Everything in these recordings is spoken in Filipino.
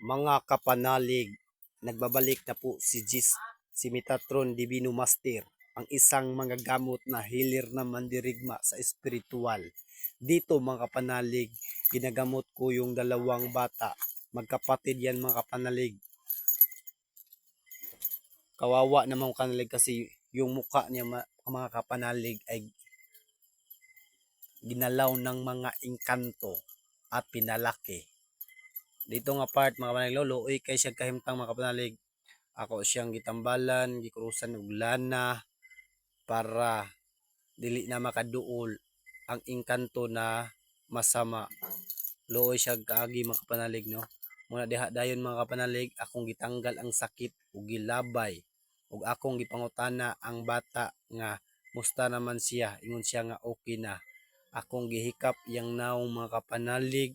Mga kapanalig, nagbabalik na po si Jis, si Metatron Divino Master, ang isang mga gamot na healer na mandirigma sa espiritual. Dito mga kapanalig, ginagamot ko yung dalawang bata. Magkapatid yan mga kapanalig. Kawawa naman mga kapanalig kasi yung muka niya mga kapanalig ay ginalaw ng mga engkanto at pinalaki. Dito nga part mga kapanalig lolo, uy kay siya kahimtang mga kapanalig. Ako siyang gitambalan, gikurusan og lana para dili na makaduol ang engkanto na masama. Looy siya kaagi mga kapanalig no. Muna diha dayon mga kapanalig, akong gitanggal ang sakit ug gilabay ug akong gipangutana ang bata nga musta naman siya ingon siya nga okay na akong gihikap yang naong mga kapanalig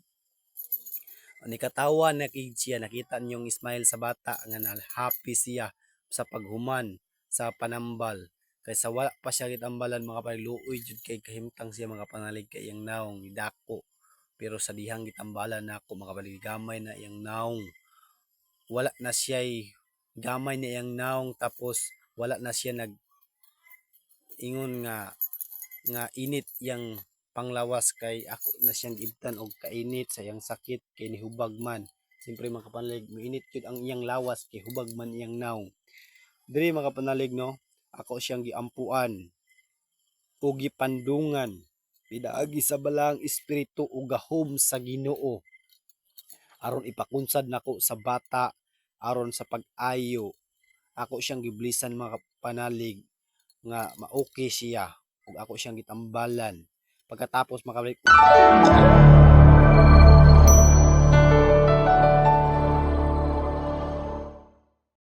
nikatawa na kid siya nakita niyong smile sa bata nga na happy siya sa paghuman sa panambal. Kaysa wala pa siya gitambalan mga kapanalig luoy jud kay kahimtang siya mga kapanalig kay yang naong dako. Pero sa dihang gitambalan nako mga kapanalig gamay na yang naong. Wala na siya gamay na yang naong tapos wala na siya nag ingon nga nga init yang panglawas kay ako na siyang ibtan og kainit sa iyang sakit kay nihubag man. Siyempre mga kapanalig mainit gyud ang iyang lawas kay hubag man iyang naong diri mga kapanalig no? Ako siyang giampuan ug gipandungan. Pidaagi sa balang espiritu ug gahom sa Ginoo. Aron ipakunsad nako sa bata aron sa pag-ayo. Ako siyang giblisan mga kapanalig nga ma-okay siya. Ug ako siyang gitambalan pagkatapos makabalik